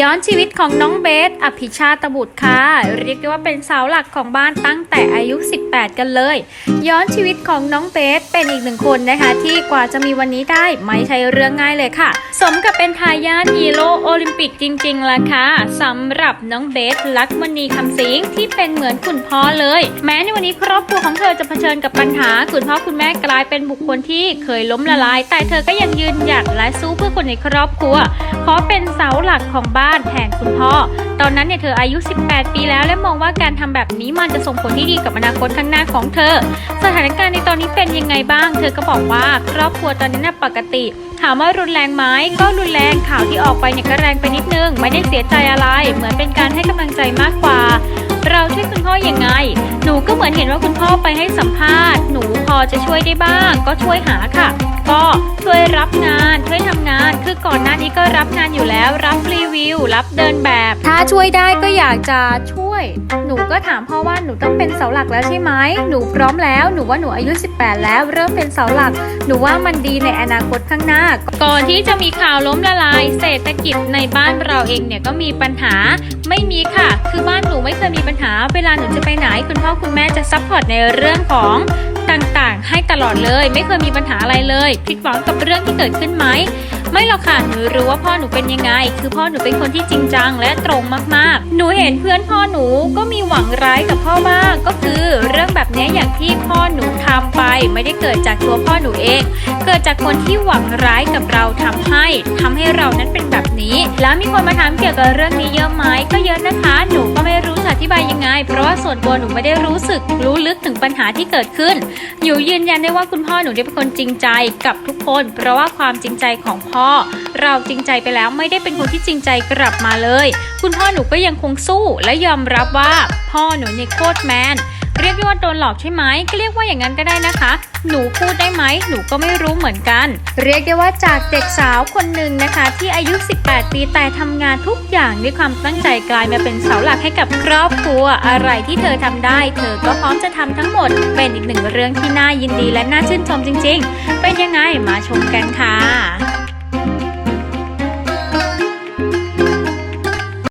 ย้อนชีวิตของน้องเบส อภิชาตบุตรค่ะ เรียกได้ว่าเป็นเสาหลักของบ้านตั้งแต่อายุ 18 กันเลย ย้อนชีวิตของน้องเบสเป็นอีกหนึ่งคนนะคะ ที่กว่าจะมีวันนี้ได้ไม่ใช่เรื่องง่ายเลยค่ะ สมกับเป็นทายาทฮีโร่โอลิมปิกจริงๆล่ะค่ะสำหรับน้องเบสลักษมณีคำสิงที่เป็นเหมือนคุณพ่อเลย แม้ในวันนี้ครอบครัวของเธอจะเผชิญกับปัญหา คุณพ่อคุณแม่กลายเป็นบุคคลที่เคยล้มละลาย แต่เธอก็ยังยืนหยัดและสู้เพื่อคนในครอบครัวขอเป็นเสาหลักของบ้านแทนคุณพ่อ ตอนนั้นเนี่ยเธออายุ 18 ปีแล้วและมองว่าการทำแบบนี้มันจะส่งผลที่ดีกับอนาคตข้างหน้าของเธอ สถานการณ์ในตอนนี้เป็นยังไงบ้าง เธอก็บอกว่าครอบครัวตอนนี้น่ะปกติถามว่ารุนแรงไหมก็รุนแรงข่าวที่ออกไปเนี่ยก็แรงไปนิดนึง ไม่ได้เสียใจอะไร เหมือนเป็นการให้กำลังใจมากกว่า เราช่วยคุณพ่ออยังไง หนูก็เหมือนเห็นว่าคุณพ่อไปให้สัมภาษณ์ หนูพอจะช่วยได้บ้าง ก็ช่วยหาค่ะ ก็ช่วยรับงานช่วยทำงา้ก็รับงานอยู่แล้ว รับรีวิว รับเดินแบบ ถ้าช่วยได้ก็อยากจะช่วย หนูก็ถามพ่อว่าหนูต้องเป็นเสาหลักแล้วใช่ไหมหนูพร้อมแล้วหนูว่าหนูอายุ 18 แล้ว เริ่มเป็นเสาหลัก หนูว่ามันดีในอนาคตข้างหน้า ก่อนที่จะมีข่าวล้มละลาย เศรษฐกิจในบ้านเราเองเนี่ยก็มีปัญหาไม่มีค่ะ คือบ้านหนูไม่เคยมีปัญหา เวลาหนูจะไปไหนคุณพ่อคุณแม่จะซัพพอร์ตในเรื่องของต่างๆ ให้ตลอดเลย ไม่เคยมีปัญหาอะไรเลย ผิดหวังกับเรื่องที่เกิดขึ้นไหม ไม่หรอกค่ะหนูรู้ว่าพ่อหนูเป็นยังไง คือพ่อหนูเป็นคนที่จริงจังและตรงมากๆ หนูเห็นเพื่อนพ่อหนูก็มีหวังร้ายกับพ่อบ้างก็คือ เรื่องแบบนี้อย่างที่ ไม่ได้เกิดจากตัวพ่อหนูเอง เกิดจากคนที่หวังร้ายกับเราทำให้ทำให้เรานั้นเป็นแบบนี้ แล้วมีคนมาถามเกี่ยวกับเรื่องนี้เยอะไหมก็เยอะนะคะ หนูก็ไม่รู้จะอธิบายยังไง เพราะว่าส่วนตัวหนูไม่ได้รู้สึกรู้ลึกถึงปัญหาที่เกิดขึ้นอยู่ยืนยันได้ว่าคุณพ่อหนูเป็นคนจริงใจกับทุกคน เพราะว่าความจริงใจของพ่อ เราจริงใจไปแล้วไม่ได้เป็นคนที่จริงใจกลับมาเลย คุณพ่อหนูก็ยังคงสู้และยอมรับว่าพ่อหนูในยโคตรแมน เรียกได้ว่าโดนหลอกใช่ไหมก็เรียกว่าอย่างนั้นก็ได้นะคะ หนูพูดได้ไหมหนูก็ไม่รู้เหมือนกัน เรียกได้ว่าจากเด็กสาวคนหนึ่งนะคะ ที่อายุ 18 ปีแต่ทำงานทุกอย่างด้วยความตั้งใจกลายมาเป็นเสาหลักให้กับครอบครัวอะไรที่เธอทำได้ เธอก็พร้อมจะทำทั้งหมด เป็นอีกหนึ่งเรื่องที่น่ายินดีและน่าชื่นชมจริง ๆ เป็นยังไงมาชมกันค่ะ